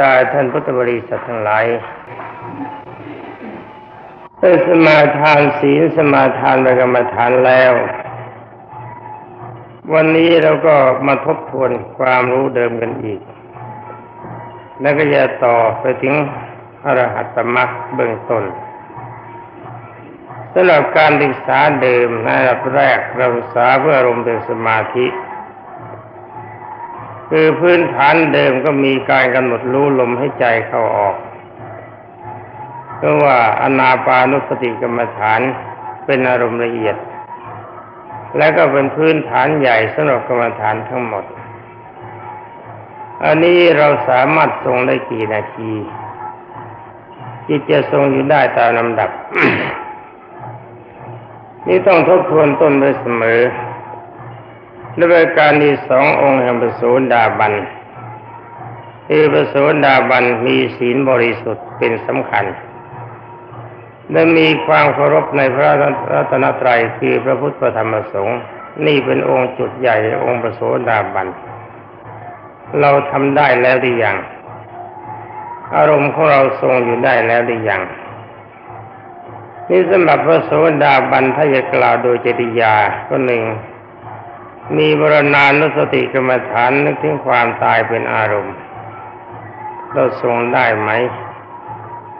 ดาท่านพุทธบริษัททั้งหลายได้สมาทานศีลสมาทานประกรรมฐานแล้ว วันนี้เราก็มาทบทวนความรู้เดิมกันอีก แล้วก็จะต่อไปถึงอรหัตมรรคเบื้องต้นสำหรับการศึกษาเดิมในระดับแรกเราศึกษาเพื่ออารมณ์เป็นสมาธิ คือพื้นฐานเดิมก็มีการกำหนดรู้ลมให้ใจเข้าออกเพราะว่าอนาปานุสติกรรมฐานเป็นอารมณ์ละเอียด และก็เป็นพื้นฐานใหญ่สำหรับกรรมฐานทั้งหมด อันนี้เราสามารถทรงได้กี่นาทีจิตจะทรงอยู่ได้ตามลำดับ นี่ต้องทบทวนต้นไปเสมอ และรายการที่สององค์แห่งประโสดาบันคือประโสดาบันมีศีลบริสุทธิ์เป็นสำคัญ และมีความเคารพในพระรัตนตรัยคือพระพุทธธรรมสงฆ์นี่เป็นองค์จุดใหญ่องค์ประโสดาบัน เราทำได้แล้วหรือยังอารมณ์ของเราทรงอยู่ได้แล้วหรือยังนี่สำหรับพระโสดาบันถ้าจะกล่าวโดยจริยาก็หนึ่ง มีบรณานุสติกรรมฐานนึกถึงความตายเป็นอารมณ์เราทรงได้ไหม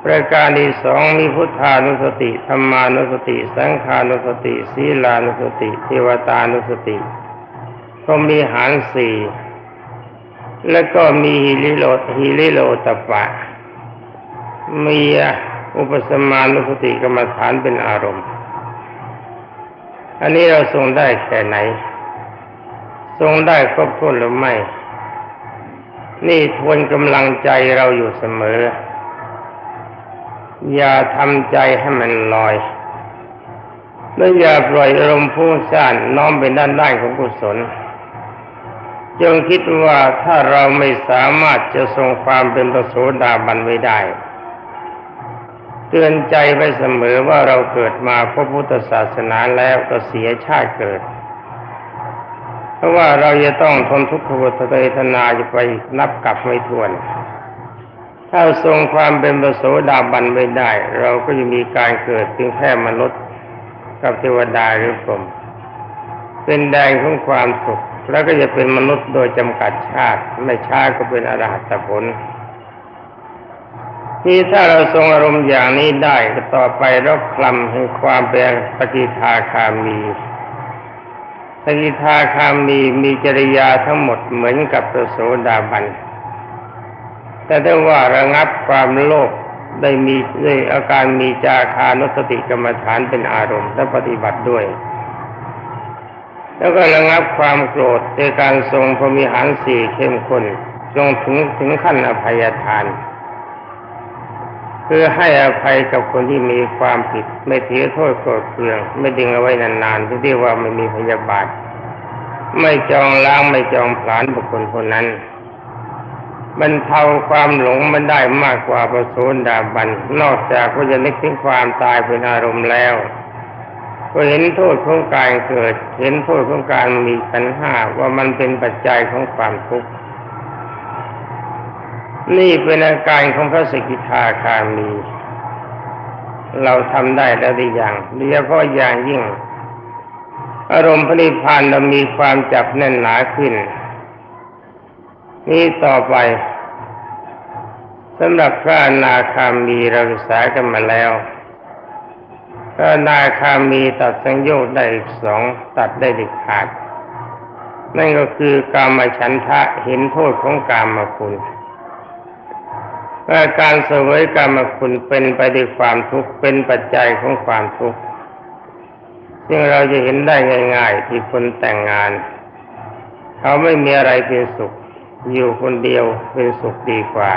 ประการที่สองมีพุทธานุสติธรรมานุสติ สังขานุสติ ศีลานุสติ เทวตานุสติก็มีหารสี่แล้วก็มีฮิริโลฮิริโลตปะ มีอุปสมานุสติกรรมฐานเป็นอารมณ์ อันนี้เราทรงได้แค่ไหน ทรงได้ครบถ้วนหรือไม่ นี่ทวนกำลังใจเราอยู่เสมอ อย่าทำใจให้มันลอย และอย่าปล่อยอารมณ์พุ่งซ่านน้อมไปด้านด้านของกุศลจงคิดว่าถ้าเราไม่สามารถจะทรงความเป็นประโสดาบันไว้ได้ เตือนใจไว้เสมอว่าเราเกิดมาพบพุทธศาสนาแล้วก็เสียชาติเกิด เพราะว่าเราจะต้องทนทุกขเวทนาจะไปนับกลับไม่ถ้วน ถ้าทรงความเป็นประโสดาบันไม่ได้ เราก็จะมีการเกิดเพียงแค่มนุษย์กับเทวดาหรือพรหมเป็นแดงของความสุข แล้วก็จะเป็นมนุษย์โดยจำกัดชาติ ไม่ช้าก็เป็นอรหัตผลที่ถ้าเราทรงอารมณ์อย่างนี้ได้ก็ต่อไปรบคลำแห่งความเป็นปฏิทาคามี สกิทาคามีมีจริยาทั้งหมดเหมือนกับพระโสดาบัน แต่ถ้าว่าระงับความโลภได้มีด้วยอาการมีจาคานุสติกรรมฐานเป็นอารมณ์และปฏิบัติด้วย แล้วก็ระงับความโกรธในการทรงพรมิหารสี่เข้มข้นจงถึงถึงขั้นอภัยทาน คือให้อภัยกับคนที่มีความผิด ไม่ถือโทษโกรธเคือง ไม่ดึงเอาไว้นานๆที่เรียกว่าไม่มีพยาบาท ไม่จองล้างไม่จองผลาญบุคคลคนนั้นบรรเทาความหลงมันได้มากกว่าประโสดาบัน นอกจากว่าจะนึกถึงความตายเป็นอารมณ์แล้ว ก็เห็นโทษของการเกิด เห็นโทษของการมีขันห้าว่ามันเป็นปัจจัยของความทุกข์ นี่เป็นอาการของพระสกิทาคามี เราทำได้แล้วหรือยังโดยเฉพาะอย่างยิ่ง อารมณ์พระนิพพานเรามีความจับแน่นหนาขึ้น นี่ต่อไปสำหรับพระนาคามีเราศึกษากันมาแล้วพระนาคามีตัดสังโยชน์ได้อีกสองตัดได้ด็ดขาด นั่นก็คือกามฉันทะเห็นโทษของกามาคุณ ว่าการเสวยกรรมคุณเป็นไปด้วยความทุกข์เป็นปัจจัยของความทุกข์ซึ่งเราจะเห็นได้ง่าย ๆ ที่คนแต่งงาน เขาไม่มีอะไรเป็นสุข อยู่คนเดียวเป็นสุขดีกว่า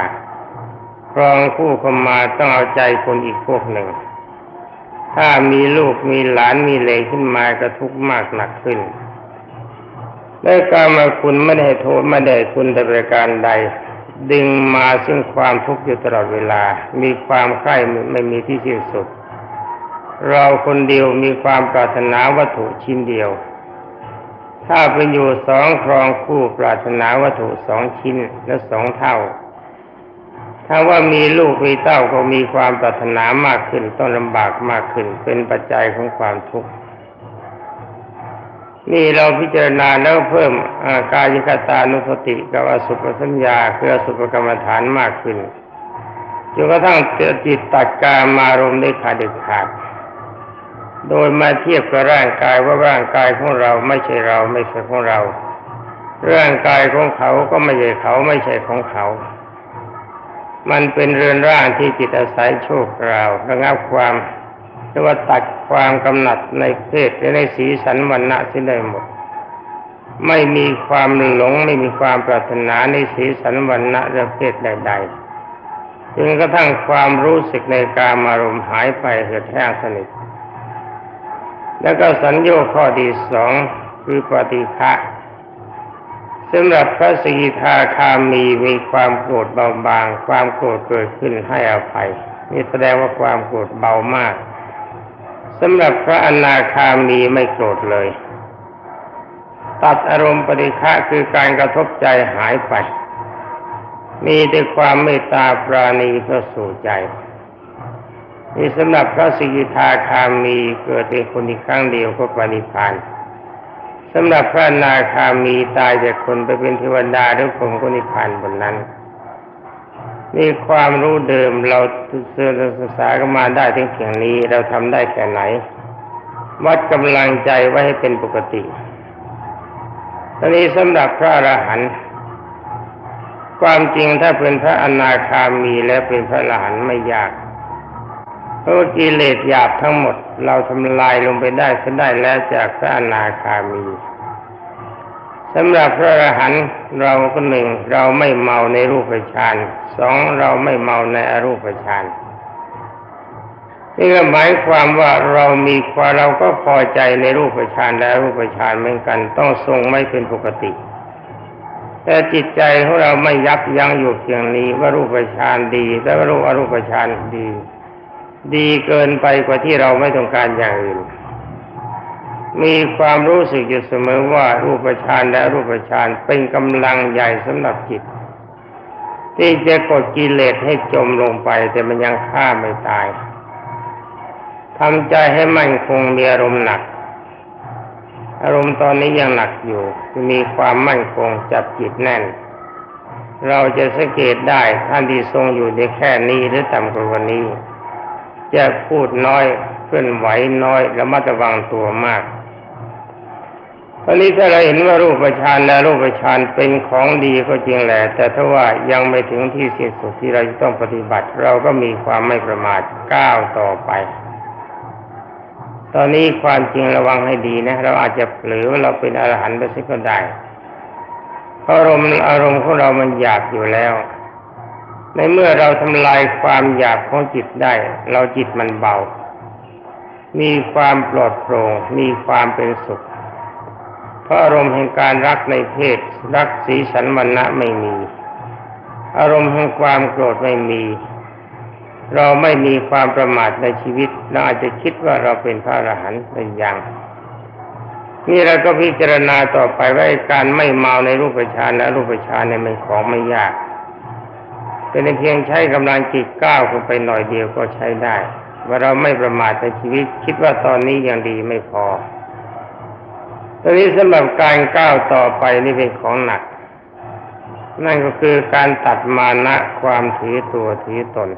ครองคู่เข้ามาต้องเอาใจคนอีกพวกหนึ่ง ถ้ามีลูกมีหลานมีเลขึ้นมาก็ทุกข์มากหนักขึ้นและการมาคุณไม่ได้โทษไม่ได้คุณแต่ประการใด ดึงมาซึ่งความทุกข์อยู่ตลอดเวลา มีความใคร่ไม่มีที่สิ้นสุด เราคนเดียวมีความปรารถนาวัตถุชิ้นเดียว ถ้าเป็นอยู่สองครองคู่ปรารถนาวัตถุสองชิ้นและสองเท่า ถ้าว่ามีลูกมีเต้าก็มีความปรารถนามากขึ้นต้องลำบากมากขึ้นเป็นปัจจัยของความทุกข์ นี่เราพิจารณาแล้วเพิ่มอากายคตานุสติกับอสุภสัญญาคืออสุภกรรมฐานมากขึ้นจนกระทั่งจิตตัดการมารมณ์ได้ขาดเด็ดขาด โดยมาเทียบกับร่างกายว่าร่างกายของเราไม่ใช่เราไม่ใช่ของเรา ร่างกายของเขาก็ไม่ใช่เขาไม่ใช่ของเขา มันเป็นเรือนร่างที่จิตอาศัยโชคเราระงับความ หรือว่าตัดความกำหนัดในเพศและในสีสันวันณะสิ้นได้หมด ไม่มีความหลงไม่มีความปรารถนาในสีสันวันณะและเพศใดๆจนกระทั่งความรู้สึกในการมารมณ์หายไปเหือดแห้งสนิทแล้วก็สัญญาข้อที่สองคือปฏิฆะสำหรับพระสกิทาคามีมีความโกรธเบาบาง ความโกรธเกิดขึ้นให้อภัยนี่แสดงว่าความโกรธเบามาก สำหรับพระอนาคามีไม่โกรธเลย ตัดอารมณ์ปฏิฆะคือการกระทบใจหายไป มีแต่ความเมตตาปราณีเข้าสู่ใจนี่สำหรับพระสกิทาคามีเกิดเป็นคนอีกครั้งเดียวก็ปณิพานสำหรับพระอนาคามีตายจากคนไปเป็นเทวดาหรือผมก็นิพพานบนนั้น นี่ความรู้เดิมเราเสื่อศึกษากันมาได้ถึงเพียงนี้เราทำได้แค่ไหน วัดกำลังใจไว้ให้เป็นปกติตอนนี้สำหรับพระอรหันต์ความจริงถ้าเป็นพระอนาคามีและเป็นพระอรหันต์ไม่ยากเพราะกิเลสหยาบทั้งหมด เราทำลายลงไปได้ซะได้แล้วจากพระอนาคามี สำหรับพระอรหันต์เราก็หนึ่งเราไม่เมาในรูปฌานสองเราไม่เมาในอรูปฌานนี่ก็หมายความว่าเรามีความเราก็พอใจในรูปฌานและอรูปฌานเหมือนกัน ต้องทรงไม่เป็นปกติ แต่จิตใจของเราไม่ยับยั้งอยู่เพียงนี้ว่ารูปฌานดีแต่ว่ารูปอรูปฌานดี ดีเกินไปกว่าที่เราไม่ต้องการอย่างอื่น มีความรู้สึกอยู่เสมอว่ารูปฌานและรูปฌานเป็นกำลังใหญ่สำหรับจิต ที่จะกดกิเลสให้จมลงไป แต่มันยังฆ่าไม่ตายทำใจให้มั่นคงมีอารมณ์หนัก อารมณ์ตอนนี้ยังหนักอยู่ มีความมั่นคงจับจิตแน่น เราจะสังเกตได้ท่านที่ทรงอยู่ในแค่นี้หรือต่ำกว่าวันนี้ จะพูดน้อยเคลื่อนไหวน้อยและมัดระวังตัวมาก อนนี้ถ้าเราเห็นว่ารูปฌานและรูปฌานเป็นของดีก็จริงแหละแต่ถ้าว่ายังไม่ถึงที่สิ้นสุดที่เราจะต้องปฏิบัติ เราก็มีความไม่ประมาทก้าวต่อไป ตอนนี้ความจริงระวังให้ดีนะ เราอาจจะเผลอว่าเราเป็นอรหันต์ไปสักก็ได้เพราะอารมณ์อารมณ์ของเรามันหยาบอยู่แล้ว ในเมื่อเราทำลายความหยาบของจิตได้ เราจิตมันเบา มีความปลอดโปร่งมีความเป็นสุข เพราะอารมณ์แห่งการรักในเพศ รักสีสันวันณะไม่มี อารมณ์แห่งความโกรธไม่มี เราไม่มีความประมาทในชีวิตเราอาจจะคิดว่าเราเป็นพระอรหันต์เป็นอย่างนี่เราก็พิจารณาต่อไปว่าการไม่เมาในรูปฌานและรูปฌานเนี่ยมันของไม่ยากเป็นเพียงใช้กำลังจิตก้าวขึ้นไปหน่อยเดียวก็ใช้ได้ ว่าเราไม่ประมาทในชีวิต คิดว่าตอนนี้ยังดีไม่พอ ตอนนี้สำหรับการก้าวต่อไปนี่เป็นของหนัก นั่นก็คือการตัดมานะความถือตัวถือตน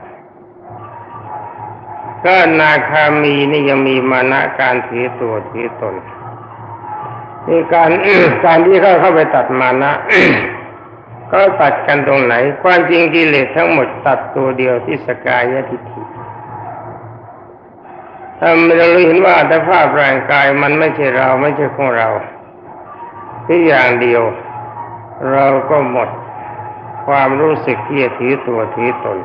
ก็นาคามีนี่ยังมีมานะการถือตัวถือตนนี่การการที่เขาเข้าไปตัดมานะก็ตัดกันตรงไหน ความจริงกิเลสทั้งหมดตัดตัวเดียวที่สกายทิฏฐิ ถ้าเราเห็นว่าอัตภาพร่างกายมันไม่ใช่เราไม่ใช่ของเราที่อย่างเดียว เราก็หมดความรู้สึกที่จะถือตัวถือตน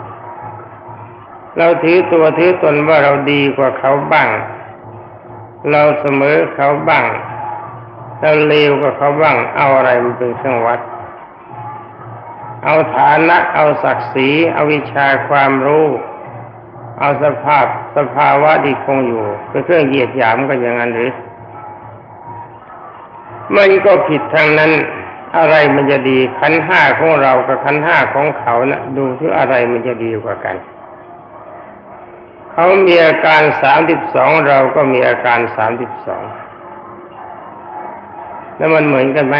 เราถือตัวถือตนว่าเราดีกว่าเขาบ้าง เราเสมอเขาบ้างเราเลวกว่าเขาบ้างเอาอะไรมันเป็นเครื่องวัด เอาฐานะ เอาศักดิ์ศรีเอาวิชาความรู้ เอาสภาพสภาวะที่คงอยู่เป็นเครื่องเหยียดหยามก็อย่างนั้นหรือมันก็ผิดทางนั้น อะไรมันจะดีขันห้าของเรากับขันห้าของเขานะ่ะดูที่อะไรมันจะดีกว่ากัน เขามีอาการสามสิบสองเราก็มีอาการสามสิบสองแล้วมันเหมือนกันไหม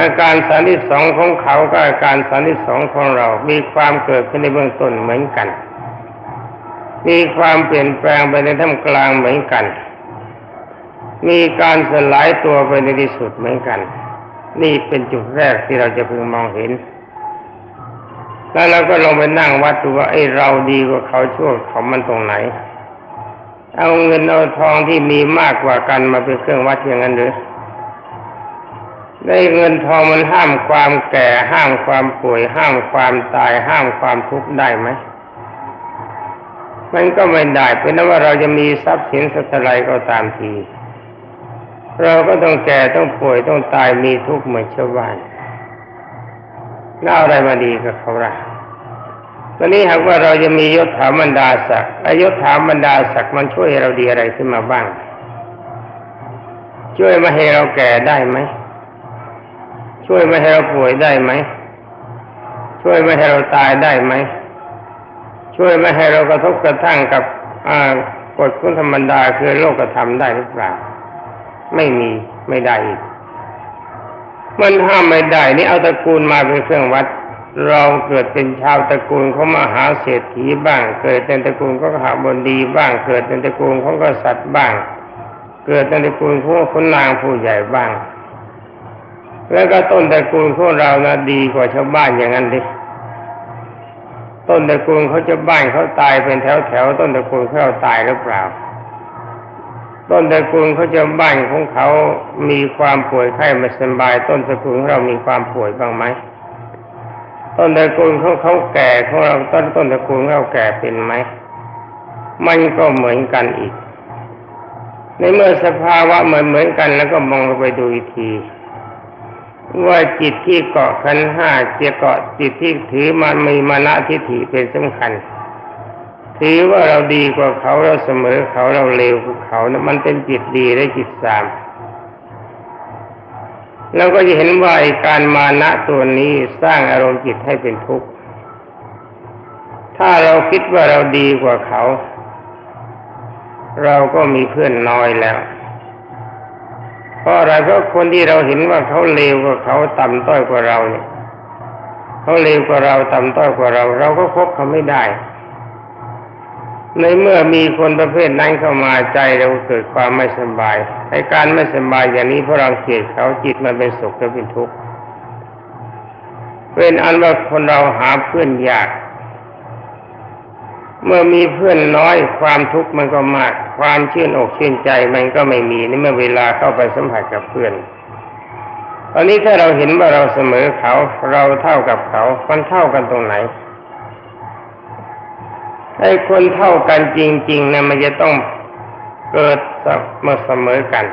อาการสามสิบสองของเขากับอาการสามสิบสองของเรา มีความเกิดขึ้นในเบื้องต้นเหมือนกัน มีความเปลี่ยนแปลงไปในท่ามกลางเหมือนกัน มีการสลายตัวไปในที่สุดเหมือนกัน นี่เป็นจุดแรกที่เราจะพึงมองเห็น แล้วเราก็ลองไปนั่งวัดดูว่าไอ้เราดีกว่าเขาชั่วเขามันตรงไหน เอาเงินเอาทองที่มีมากกว่ากันมาเป็นเครื่องวัดอย่างนั้นหรือได้เงินทองมันห้ามความแก่ ห้ามความป่วย ห้ามความตาย ห้ามความทุกข์ได้ไหม มันก็ไม่ได้เป็นนั้นว่าเราจะมีทรัพย์สินสักเท่าไรก็ตามที เราก็ต้องแก่ต้องป่วยต้องตายมีทุกข์เหมือนชาวบ้านแล้วเอาอะไรมาดีกับเขาล่ะตอนนี้หากว่าเราจะมียศถาบรรดาศักดิ์ยศถาบรรดาศักดิ์มันช่วยเราดีอะไรขึ้นมาบ้าง ช่วยม่ให้เราแก่ได้ไหม ช่วยม่ให้เราป่วยได้ไหม ช่วยม่ให้เราตายได้ไหม ช่วยไม่ให้เรากระทบกระทั่งกับกฎคุณธรรมดาคือโลกธรรมได้หรือเปล่า ไม่มีไม่ได้อีกมันห้ามไม่ได้นี่เอาตระกูลมาเป็นเครื่องวัด เราเกิดเป็นชาวตระกูลเของมหาเศรษฐีบ้าง เกิดเป็นตระกูลของข้าบดีบ้าง เกิดเป็นตระกูลของกษัตริย์บ้าง เกิดเป็นตระกูลของคนนางผู้ใหญ่บ้าง แล้วก็ต้นตระกูลของเรานะดีกว่าชาวบ้านอย่างนั้นดิ ต้นตระกูลเขาจะบ้านเขาตายเป็นแถวแถวต้นตระกูลเขาตายหรือเปล่า ต้นตระกูลเขาจะบ้านของเขามีความป่วยไข้ไม่สบาย ต้นตระกูลเรามีความป่วยบ้างไหมต้นตระกูลเขาเขาแก่ของเราต้นต้นตระกูลเราแก่เป็นไหมมันก็เหมือนกันอีก ในเมื่อสภาวะเหมือนเหมือนกันแล้วก็มองไปดูอีกที ว่าจิตที่เกาะขันห้าเจียเกาะจิตที่ถือมันมีมานะทิฏฐิเป็นสำคัญ ถือว่าเราดีกว่าเขาเราเสมอเขาเราเลวกว่าเขานะมันเป็นจิตดีและจิตสามเราก็จะเห็นว่าการมานะตัวนี้สร้างอารมณ์จิตให้เป็นทุกข์ถ้าเราคิดว่าเราดีกว่าเขา เราก็มีเพื่อนน้อยแล้ว เพราะอะไรเพราะคนที่เราเห็นว่าเขาเลวกว่าเขาต่ำต้อยกว่าเราเนี่ยเขาเลวกว่าเราต่ำต้อยกว่าเรา เราก็พบเขาไม่ได้ ในเมื่อมีคนประเภทนั้นเข้ามาใจเราเกิดความไม่สบายไอ้การไม่สบายอย่างนี้เพราะเราเกลียดเขาจิตมันเป็นสุขและเป็นทุกข์เป็นอันว่าคนเราหาเพื่อนยาก เมื่อมีเพื่อนน้อยความทุกข์มันก็มาก ความชื่นอกชื่นใจมันก็ไม่มีในเมื่อเวลาเข้าไปสัมผัสกับเพื่อนตอนนี้ถ้าเราเห็นว่าเราเสมอเขาเราเท่ากับเขามันเท่ากันตรงไหนไอ้คนเท่ากันจริงๆนะมันจะต้องเกิดมาเสมอกัน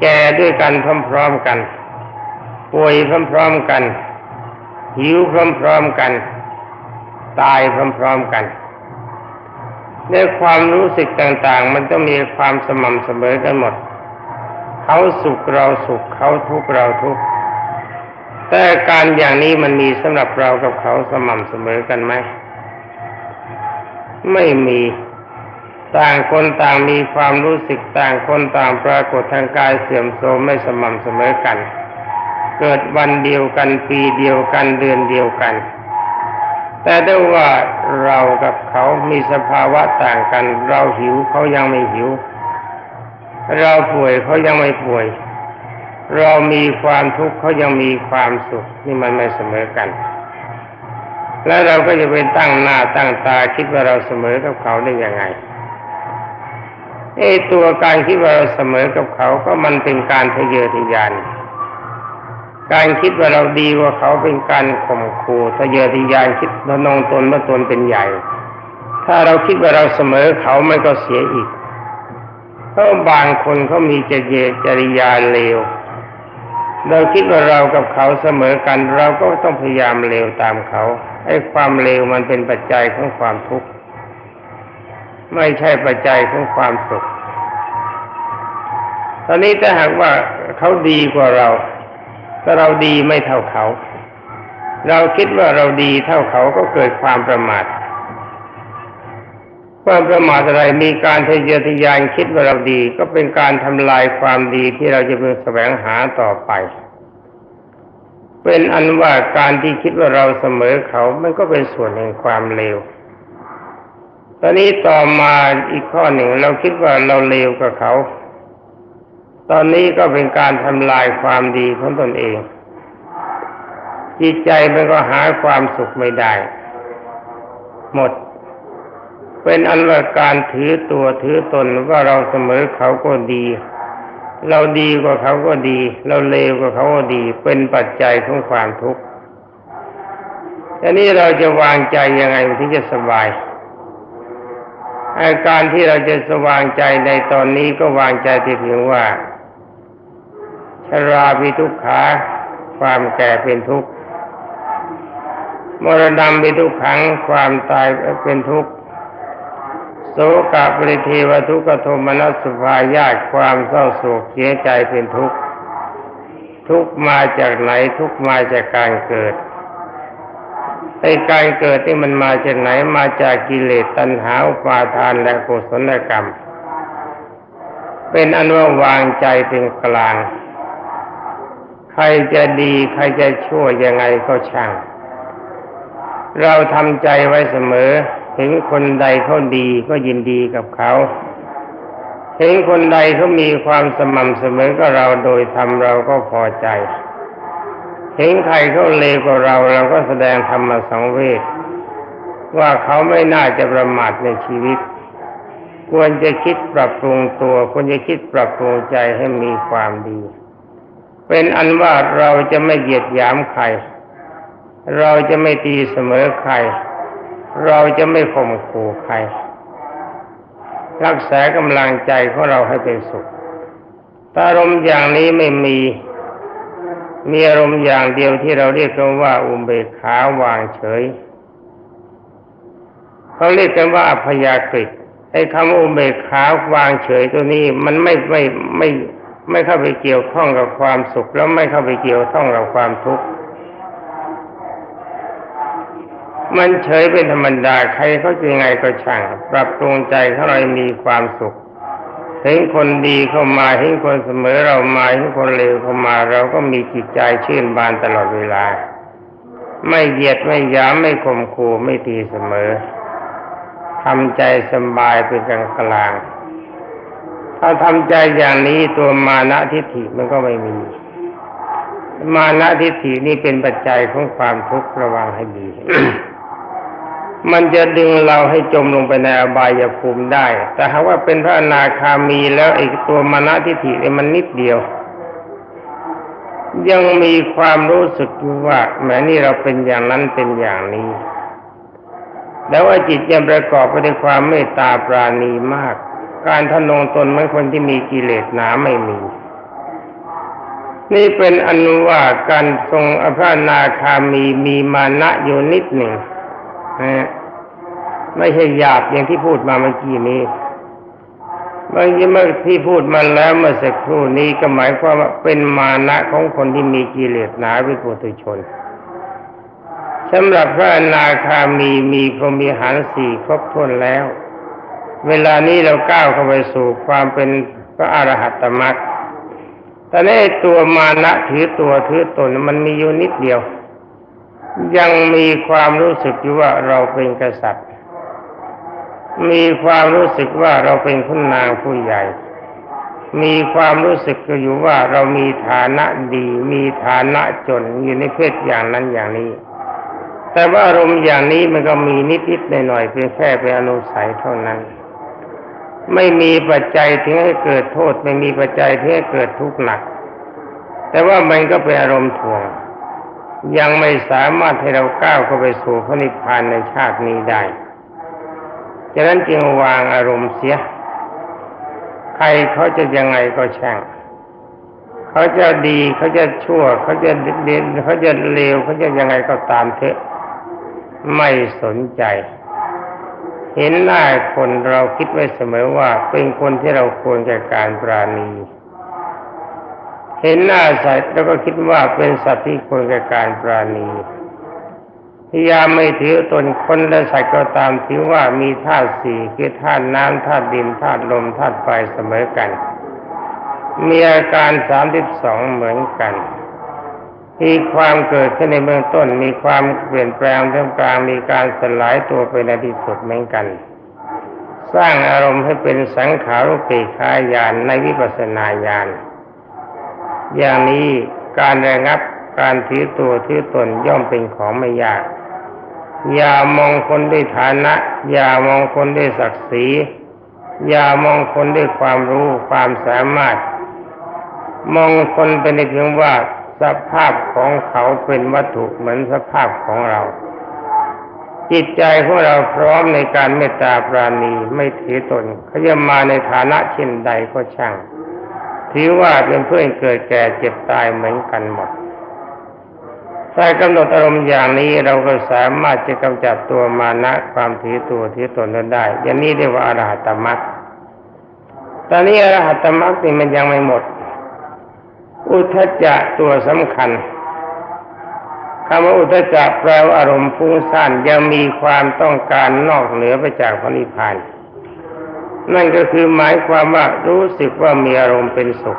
แก่ด้วยกันพร้อมๆกัน ป่วยพร้อมๆกัน หิวพร้อมๆกัน ตายพร้อมๆกันในความรู้สึกต่างๆ มันต้องมีความสม่ำเสมอกันหมด เขาสุขเราสุขเขาทุกข์เราทุกข์แต่การอย่างนี้มันมีสำหรับเรากับเขาสม่ำเสมอกันไหมไม่มีต่างคนต่างมีความรู้สึกต่างคนต่างปรากฏทางกายเสื่อมโทรมไม่สม่ำเสมอกัน เกิดวันเดียวกันปีเดียวกันเดือนเดียวกัน แต่ได้ว่าเรากับเขามีสภาวะต่างกัน เราหิวเขายังไม่หิว เราป่วยเขายังไม่ป่วย เรามีความทุกข์เขายังมีความสุขนี่มันไม่เสมอกัน แล้วเราก็จะไปตั้งหน้าตั้งตาคิดว่าเราเสมอกับเขาได้ยังไงไอ้ตัวการคิดว่าเราเสมอกับเขาก็มันเป็นการทะเยอทะยาน การคิดว่าเราดีกว่าเขาเป็นการข่มขู่ทะเยอทะยานคิดว่านองตนว่าตนเป็นใหญ่ ถ้าเราคิดว่าเราเสมอเขามันก็เสียอีกเพราะบางคนเขามีจเยจริยาเลว เราคิดว่าเรากับเขาเสมอกัน เราก็ต้องพยายามเลวตามเขาไอ้ความเลวมันเป็นปัจจัยของความทุกข์ ไม่ใช่ปัจจัยของความสุข ตอนนี้ถ้าหากว่าเขาดีกว่าเรา แต่เราดีไม่เท่าเขา เราคิดว่าเราดีเท่าเขาก็เกิดความประมาทความประมาทอะไรมีการทะเยอทะยานคิดว่าเราดี ก็เป็นการทำลายความดีที่เราจะเพึงแสวงหาต่อไป เป็นอันว่าการที่คิดว่าเราเสมอเขา มันก็เป็นส่วนแห่งความเลวตอนนี้ต่อมาอีกข้อหนึ่งเราคิดว่าเราเลวกว่าเขา ตอนนี้ก็เป็นการทำลายความดีของตนเอง จิตใจมันก็หาความสุขไม่ได้ หมด เป็นอันว่าการถือตัวถือตนว่าเราเสมอเขาก็ดี เราดีกว่าเขาก็ดี เราเลวกว่าเขาก็ดี เป็นปัจจัยของความทุกข์ทีนี้เราจะวางใจยังไงที่จะสบายอาการที่เราจะสว่างใจในตอนนี้ก็วางใจที่เพียงว่า ชราพิทุกขาความแก่เป็นทุกข์มรณะเป็นทุกขังความตายเป็นทุกข์โสกะปริเทวทุกขโทมนัสสุภายาตความเศร้าโศกเสียใจเป็นทุกข์ทุกมาจากไหนทุกมาจากการเกิดไอ้การเกิดที่มันมาจากไหนมาจากกิเลสตัณหาอุปาทานและกุศลกรรม เป็นอันว่าวางใจเป็นกลาง รจะดีใครจะชั่วยังไงก็ช่าง เราทำใจไว้เสมอ ถึงคนใดเขาดีก็ยินดีกับเขาเห็นคนใดเขามีความสม่ำเสมอกับเราโดยทำเราก็พอใจเห็นใครเขาเลวกว่าเราเราก็แสดงธรรมสังเวชว่าเขาไม่น่าจะประมาทในชีวิต ควรจะคิดปรับปรุงตัว ควรจะคิดปรับปรุงใจให้มีความดี เป็นอันว่าเราจะไม่เหยียดหยามใคร เราจะไม่ตีเสมอใคร เราจะไม่ข่มขู่ใคร รักษากำลังใจของเราให้เป็นสุขถ้าอารมณ์อย่างนี้ไม่มี มีอารมณ์อย่างเดียวที่เราเรียกกันว่า อุเบกขาวางเฉย เขาเรียกกันว่าพยากฤิไอ้คำอุเบกขาวางเฉยตัวนี้มันไม่ไม่ไม่ไม่ ไม่เข้าไปเกี่ยวข้องกับความสุข แล้วไม่เข้าไปเกี่ยวข้องกับความทุกข์มันเฉยเป็นธรรมดาใครเขาจะยังไงก็ช่าง ปรับปรุงใจของเราให้มีความสุขเห็นคนดีเข้ามาเห็นคนเสมอเรามาเห็นคนเลวเข้ามา เราก็มีจิตใจชื่นบานตลอดเวลา ไม่เหยียดไม่ยามไม่ข่มขู่ไม่ตีเสมอทำใจสบายเป็นกลางกลาง ถ้าทำใจอย่างนี้ตัวมานะทิฏฐิมันก็ไม่มี มานะทิฏฐินี่เป็นปัจจัยของความทุกข์ระวังให้ดี มันจะดึงเราให้จมลงไปในอบายภูมิได้ แต่หากว่าเป็นพระอนาคามีแล้วไอ้ตัวมานะทิฏฐิเนี่ยมันนิดเดียว ยังมีความรู้สึกอยู่ว่าแหมนี่เราเป็นอย่างนั้นเป็นอย่างนี้แล้วว่าจิตยังประกอบไปด้วยความเมตตาปราณีมาก การทนงตนเหมือนคนที่มีกิเลสหนาไม่มี นี่เป็นอันว่าการทรงอภานาคามีมีมานะอยู่นิดหนึ่งนะไม่ใช่หยาบอย่างที่พูดมาเมื่อกี้นี้บางทีเมื่อที่พูดมาแล้วเมื่อสักครู่นี้ก็หมายความว่าเป็นมานะของคนที่มีกิเลสหนาเป็นปุถุชนสำหรับพระอนาคามีมีพรหมีหารสี่ครบถ้วนแล้ว เวลานี้เราก้าวเข้าไปสู่ความเป็นพระอรหัตตมรรคแต่ในตัวมานะถือตัวถือตนมันมีอยู่นิดเดียว ยังมีความรู้สึกอยู่ว่าเราเป็นกษัตริย์ มีความรู้สึกว่าเราเป็นคุณนางผู้ใหญ่ มีความรู้สึกอยู่ว่าเรามีฐานะดี มีฐานะจนอยู่ในเพศอย่างนั้นอย่างนี้ แต่ว่าอารมณ์อย่างนี้มันก็มีนิดๆหน่อยๆเป็นแค่เป็นอนุสัยเท่านั้น ไม่มีปัจจัยถึงให้เกิดโทษ ไม่มีปัจจัยที่ให้เกิดทุกข์หนัก แต่ว่ามันก็เป็นอารมณ์ถ่วง ยังไม่สามารถให้เราก้าวเข้าไปสู่พระนิพพานในชาตินี้ได้ฉะนั้นจึงวางอารมณ์เสีย ใครเขาจะยังไงก็ช่างเขาจะดีเขาจะชั่ว เขาจะเด่นเขาจะเลวเขาจะยังไงก็ตามเถอะ ไม่สนใจ เห็นหน้าคนเราคิดไว้เสมอว่าเป็นคนที่เราควรแก่การปราณี เห็นหน้าสัตว์แล้วก็คิดว่าเป็นสัตว์ที่ควรแก่การปราณีพยายามไม่ถือตนคนและสัตว์ก็ตามถือว่ามีธาตุสี่คือธาตุน้ำธาตุดินธาตุลมธาตุไฟเสมอกัน มีอาการสามสิบสองเหมือนกัน มีความเกิดขึ้นในเบื้องต้น มีความเปลี่ยนแปลงท่กลางมีการสลายตัวไปในที่สุดเหมือนกัน สร้างอารมณ์ให้เป็นสังขารุปปีคายานในวิปัสสนาญาณอย่างนี้การระงับการถือตัวถือตนย่อมเป็นของไม่ยาก อย่ามองคนด้วยฐานะ อย่ามองคนด้วยศักดิ์ศรี อย่ามองคนด้วยความรู้ความสามารถ มองคนเป็นเพียงว่า สภาพของเขาเป็นวัตถุเหมือนสภาพของเรา จิตใจของเราพร้อมในการเมตตาปราณีไม่ถือตนเขาจะมาในฐานะเช่นใดก็ช่าง ถือว่าเป็นเพื่อนเกิดแก่เจ็บตายเหมือนกันหมดถ้ากำหนดอารมณ์อย่างนี้เราก็สามารถจะกำจัดตัวมานะความถือตัวถือตนนั้นได้ อย่างนี้เรียกว่าอรหัตมรรคตอนนี้อรหัตมรรคนี่มันยังไม่หมด อุทจจะตัวสำคัญคำว่าอุทจจะแปลว่าอารมณ์ฟุ้งซ่านยังมีความต้องการนอกเหนือไปจากพระนิพพานนั่นก็คือหมายความว่ารู้สึกว่ามีอารมณ์เป็นสุข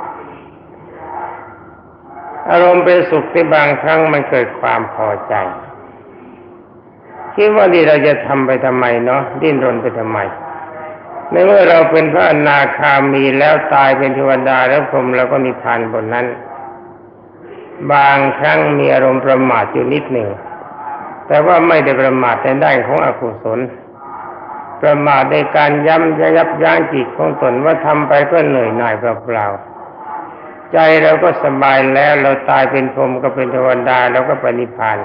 อารมณ์เป็นสุขที่บางครั้งมันเกิดความพอใจคิดว่านี่เราจะทำไปทำไมเนาะดิ้นรนไปทำไม ในเมื่อเราเป็นพระอนาคามีแล้วตายเป็นเทวดาแล้วพรมเราก็นิพพานบนนั้น บางครั้งมีอารมณ์ประมาทอยู่นิดหนึ่ง แต่ว่าไม่ได้ประมาทในด้านของอกุศล ประมาทในการย้ำยับยั้งจิตของตนว่าทำไปก็เหนื่อยหน่ายเปล่าๆใจเราก็สบายแล้วเราตายเป็นพรหมก็เป็นเทวดาเราก็ปนิพพาน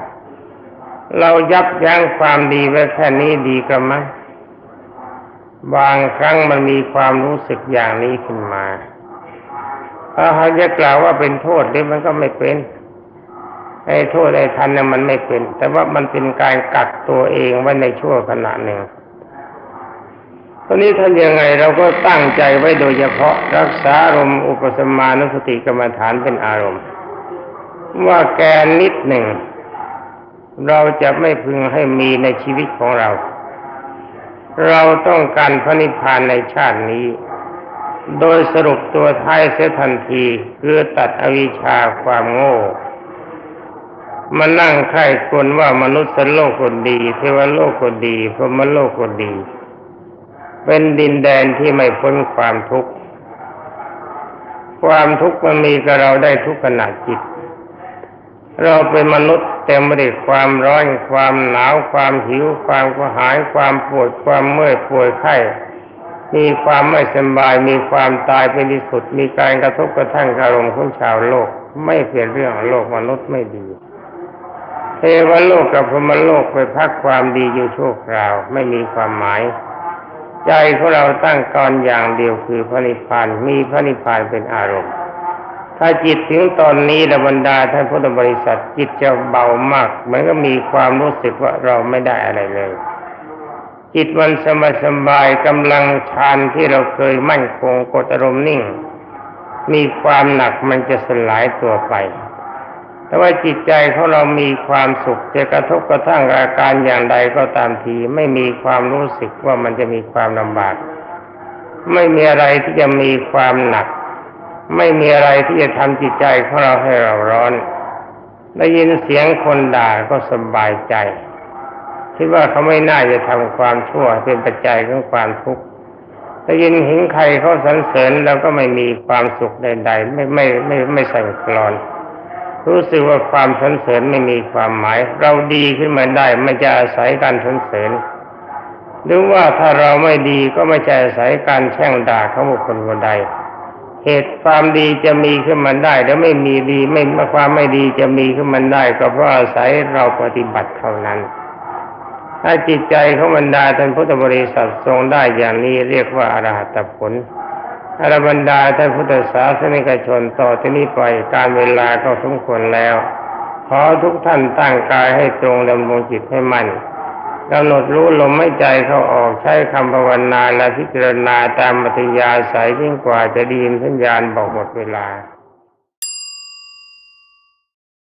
เรายับยั้งความดีไว้แค่นี้ดีกระมัง บางครั้งมันมีความรู้สึกอย่างนี้ขึ้นมา ถ้าเขาจะกล่าวว่าเป็นโทษนี่มันก็ไม่เป็น ไอ้โทษไอ้ทันน่ะมันไม่เป็น แต่ว่ามันเป็นการกักตัวเองไว้ในชั่วขณะหนึ่งตอนนี้ท่านยังไงเราก็ตั้งใจไว้โดยเฉพาะรักษาอารมณ์อุปสมานุสติกรรมฐานเป็นอารมณ์ ว่าแกนนิดหนึ่ง เราจะไม่พึงให้มีในชีวิตของเรา เราต้องการพระนิพพานในชาตินี้ โดยสรุปตัวท้ายเสียทันทีคือตัดอวิชชาความโง่มานั่งไข้ควรว่ามนุษย์โลกคนดี เทวโลกคนดีพรหมโลกคนดี เป็นดินแดนที่ไม่พ้นความทุกข์ ความทุกข์มันมีกับเราได้ทุกขณะจิต เราเป็นมนุษย์เต็มไปด้วยความร้อนความหนาวความหิว ความกระหายความปวดความเมื่อยป่วยไข้มีความไม่สบายมีความตายเป็นที่สุด มีการกระทบกระทั่งอารมณ์ของชาวโลก ไม่เปลี่ยนเรื่องโลกมนุษย์ไม่ดีเทวโลกกับพรหมโลกไปพักความดีอยู่ชั่วคราว ไม่มีความหมาย ใจของเราตั้งกรอย่างเดียวคือพระนิพพานมีพระนิพพานเป็นอารมณ์ ถ้าจิตถึงตอนนี้ระบรรดาท่านพุทธบริษัทจิตจะเบามากเหมือนก็มีความรู้สึกว่าเราไม่ได้อะไรเลย จิตมันสบายสบายกำลังฌานที่เราเคยมั่นคงกดอารมณ์นิ่ง มีความหนักมันจะสลายตัวไป แต่ว่าจิตใจของเรามีความสุขจะกระทบกระทั่งอาการอย่างใดก็ตามทีไม่มีความรู้สึกว่ามันจะมีความลำบาก ไม่มีอะไรที่จะมีความหนัก ไม่มีอะไรที่จะทำจิตใจของเราให้เราร้อน ได้ยินเสียงคนด่าก็สบายใจ คิดว่าเขาไม่น่าจะทำความชั่วเป็นปัจจัยของความทุกข์ได้ยินเห็นใครเขาสรรเสริญเราก็ไม่มีความสุขใดๆ ไม่ไม่ไม่ไม่สั่นคลอน รู้สึกว่าความสรรเสริญไม่มีความหมาย เราดีขึ้นมาได้ไม่จะอาศัยการสรรเสริญหรือว่าถ้าเราไม่ดีก็ไม่ใช่อาศัยการแช่งด่าเของบุคคลคนใด เหตุความดีจะมีขึ้นมาได้ แล้วไม่มีดีไม่ความไม่ดีจะมีขึ้นมาได้ ก็เพราะอาศัยเราปฏิบัติเท่านั้น ถ้าจิตใจของบรรดาท่านพุทธบริษัททรงได้อย่างนี้เรียกว่าอรหัตผลอรบรรดาท่านพุทธศาสนิกชนต่อที่นี้ไปการเวลาก็สมควรแล้ว ขอทุกท่านตั้งกายให้ตรงดำรงจิตให้มั่น กำหนดรู้ลมไม่ใจเข้าออกใช้คำภาวนาและพิจารณาตามมัธยาสายยิ่งกว่าจะดีนสัญญาณบอกหมดเวลา